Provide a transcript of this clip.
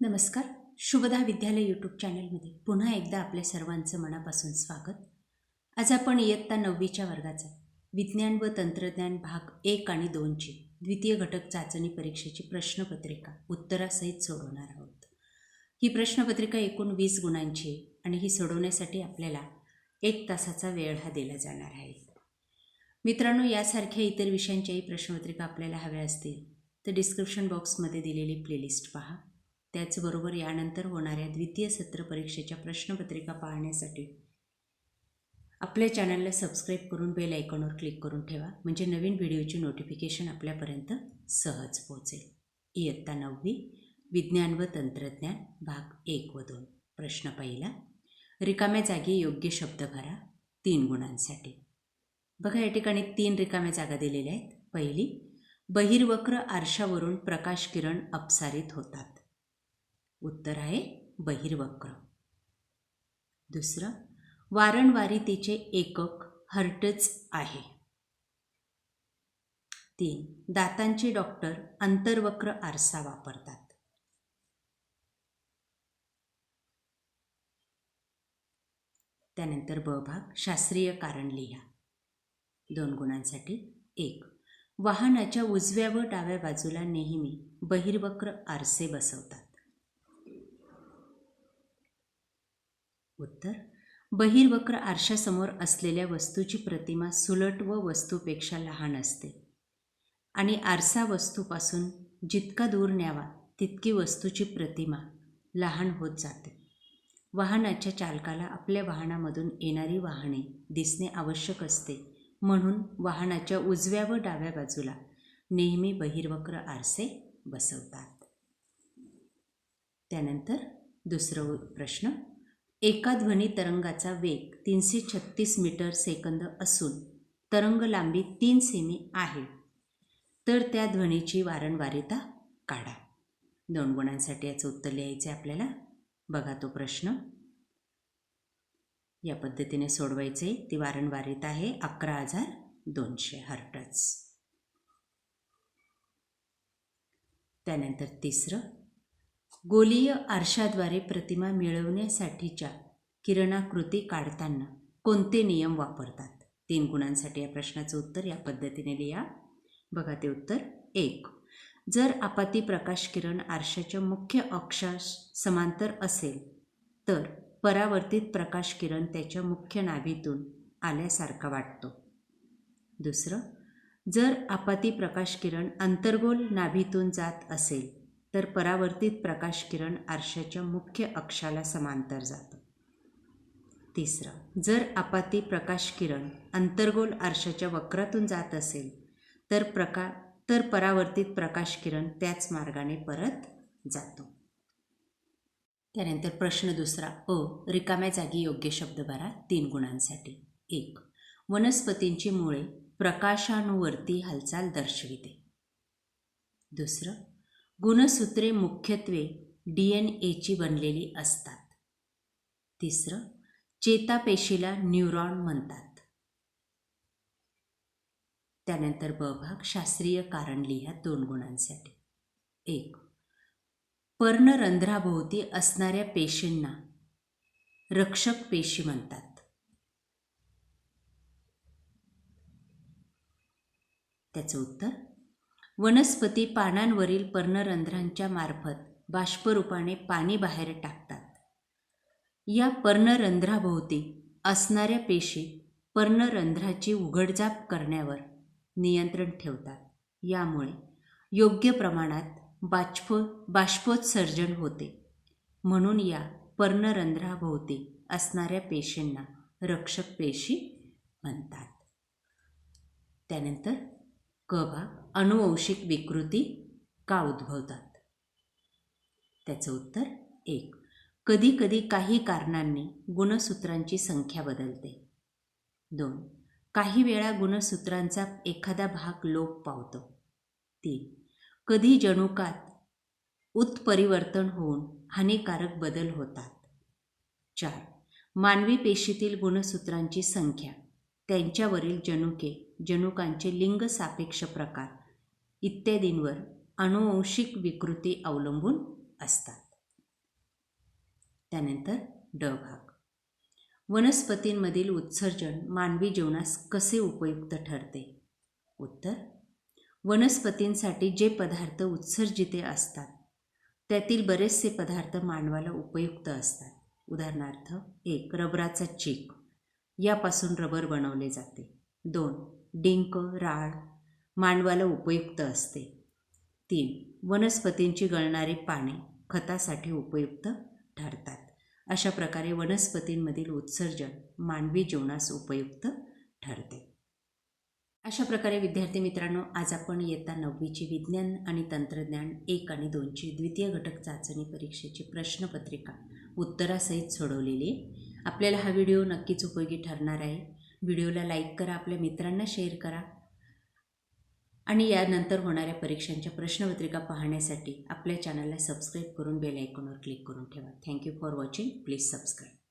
नमस्कार. शुभदा विद्यालय यूट्यूब चॅनलमध्ये पुन्हा एकदा आपल्या सर्वांचं मनापासून स्वागत. आज आपण इयत्ता नववीच्या वर्गाचा विज्ञान व तंत्रज्ञान भाग एक आणि दोनची द्वितीय घटक चाचणी परीक्षेची प्रश्नपत्रिका उत्तरासहित सोडवणार आहोत. ही प्रश्नपत्रिका एकूण वीस गुणांची आहे आणि ही सोडवण्यासाठी आपल्याला एक तासाचा वेळ हा दिला जाणार आहे. मित्रांनो यासारख्या इतर विषयांच्याही प्रश्नपत्रिका आपल्याला हव्या असतील तर डिस्क्रिप्शन बॉक्समध्ये दिलेली प्लेलिस्ट पहा. त्याचबरोबर यानंतर होणाऱ्या द्वितीय सत्र परीक्षेच्या प्रश्नपत्रिका पाहण्यासाठी आपल्या चॅनलला सबस्क्राईब करून बेल आयकॉनवर क्लिक करून ठेवा म्हणजे नवीन व्हिडिओची नोटिफिकेशन आपल्यापर्यंत सहज पोहोचेल. इयत्ता नववी विज्ञान व तंत्रज्ञान भाग एक व दोन. प्रश्न पहिला रिकाम्या जागी योग्य शब्द भरा तीन गुणांसाठी. बघा या ठिकाणी तीन रिकाम्या जागा दिलेल्या आहेत. पहिली बहिर्वक्र आरशावरून प्रकाश किरण अपसारित होतात. उत्तर आहे बहिर्वक्र. दुसरं वारंवारितेचे एकक हर्टच आहे. तीन दातांचे डॉक्टर अंतर्वक्र आरसा वापरतात. त्यानंतर ब भाग शास्त्रीय कारण लिहा. दोन गुणांसाठी एक वाहनाच्या उजव्या व डाव्या बाजूला नेहमी बहिर्वक्र आरसे बसवतात. उत्तर बहिर्वक्र आरशासमोर असलेल्या वस्तूची प्रतिमा सुलट व वस्तूपेक्षा लहान असते. आणि आरसा वस्तूपासून जितका दूर न्यावा तितकी वस्तूची प्रतिमा लहान होत जाते. वाहनाच्या चालकाला आपल्या वाहनामधून येणारी वाहने दिसणे आवश्यक असते. म्हणून वाहनाच्या उजव्या व डाव्या बाजूला नेहमी बहिर्वक्र आरसे बसवतात. त्यानंतर दुसरं प्रश्न एका ध्वनी तरंगाचा वेग तीनशे छत्तीस मीटर सेकंद असून तरंग लांबी तीन सेमी आहे. तर त्या ध्वनीची वारंवारिता काढा. दोन गुणांसाठी याचं उत्तर लिहायचं आहे आपल्याला. बघा तो प्रश्न. या पद्धतीने सोडवायचे ती वारंवारिता आहे. अकरा हजार दोनशे हर्टच त्यानंतर तिसरं. गोलीय आरशाद्वारे प्रतिमा मिळवण्यासाठीच्या किरणाकृती काढताना कोणते नियम वापरतात? तीन गुणांसाठी या प्रश्नाचं उत्तर या पद्धतीने लिहा. बघा ते उत्तर एक. जर आपाती प्रकाश किरण आरशाच्या मुख्य अक्षास समांतर असेल तर परावर्तित प्रकाश किरण त्याच्या मुख्य नाभीतून आल्यासारखा वाटतो. दुसरं जर आपाती प्रकाश किरण अंतर्गोल नाभीतून जात असेल तर परावर्तित प्रकाश किरण आरशाच्या मुख्य अक्षाला समांतर जातं. तिसरं जर आपाती प्रकाश किरण अंतर्गोल आरशाच्या वक्रातून जात असेल तर प्रका तर परावर्तित प्रकाश किरण त्याच मार्गाने परत जातो. त्यानंतर प्रश्न दुसरा अ रिकाम्या जागी योग्य शब्द भरा तीन गुणांसाठी. एक वनस्पतींची मुळे प्रकाशानुवर्ती हालचाल दर्शविते. दुसरं गुणसूत्रे मुख्यत्वे डी एन एची बनलेली असतात. तिसरं चेतापेशीला न्यूरॉन म्हणतात. त्यानंतर ब भाग शास्त्रीय कारण लिहा दोन गुणांसाठी. एक पर्णरंध्राभोवती असणाऱ्या पेशींना रक्षक पेशी म्हणतात. त्याचं उत्तर वनस्पती पानांवरील पर्णरंध्रांच्या मार्फत बाष्परूपाने पाणी बाहेर टाकतात. या पर्णरंध्राभोवती असणाऱ्या पेशी पर्णरंध्राची उघडझाप करण्यावर नियंत्रण ठेवतात. यामुळे योग्य प्रमाणात बाष्प बाष्पोत्सर्जन होते. म्हणून या पर्णरंध्राभोवती असणाऱ्या पेशींना रक्षक पेशी म्हणतात. त्यानंतर क बा अनुवंशिक विकृती का उद्भवतात? त्याचं उत्तर एक. कधीकधी काही कारणांनी गुणसूत्रांची संख्या बदलते. दोन. काही वेळा गुणसूत्रांचा एखादा भाग लोप पावतो. तीन. कधी जनुकात उत्परिवर्तन होऊन हानिकारक बदल होतात. चार. मानवी पेशीतील गुणसूत्रांची संख्या. त्यांच्यावरील जनुके जनुकांचे लिंग सापेक्ष प्रकार इत्यादींवर अनुवंशिक विकृती अवलंबून असतात. त्यानंतर ड भाग. वनस्पतींमधील उत्सर्जन मानवी जीवनास कसे उपयुक्त ठरते? उत्तर वनस्पतींसाठी जे पदार्थ उत्सर्जिते असतात त्यातील बरेचसे पदार्थ मानवाला उपयुक्त असतात. उदाहरणार्थ एक रबराचा चीक. यापासून रबर बनवले जाते. दोन डिंक राळ. मानवाला उपयुक्त असते. तीन वनस्पतींची गळणारी पाने खतासाठी उपयुक्त ठरतात. अशा प्रकारे वनस्पतींमधील उत्सर्जन मानवी जीवनास उपयुक्त ठरते. अशा प्रकारे विद्यार्थी मित्रांनो आज आपण येता नववीची विज्ञान आणि तंत्रज्ञान एक आणि दोनची द्वितीय घटक चाचणी परीक्षेची प्रश्नपत्रिका उत्तरासहित सोडवलेली आहे. आपल्याला हा व्हिडिओ नक्कीच उपयोगी ठरणार आहे. व्हिडिओला लाईक करा आपल्या मित्रांना शेअर करा. आणि यानंतर होणाऱ्या परीक्षांच्या प्रश्नपत्रिका पाहण्यासाठी आपल्या चॅनलला सबस्क्राईब करून बेल आयकॉनवर क्लिक करून ठेवा. Thank you for watching. Please subscribe.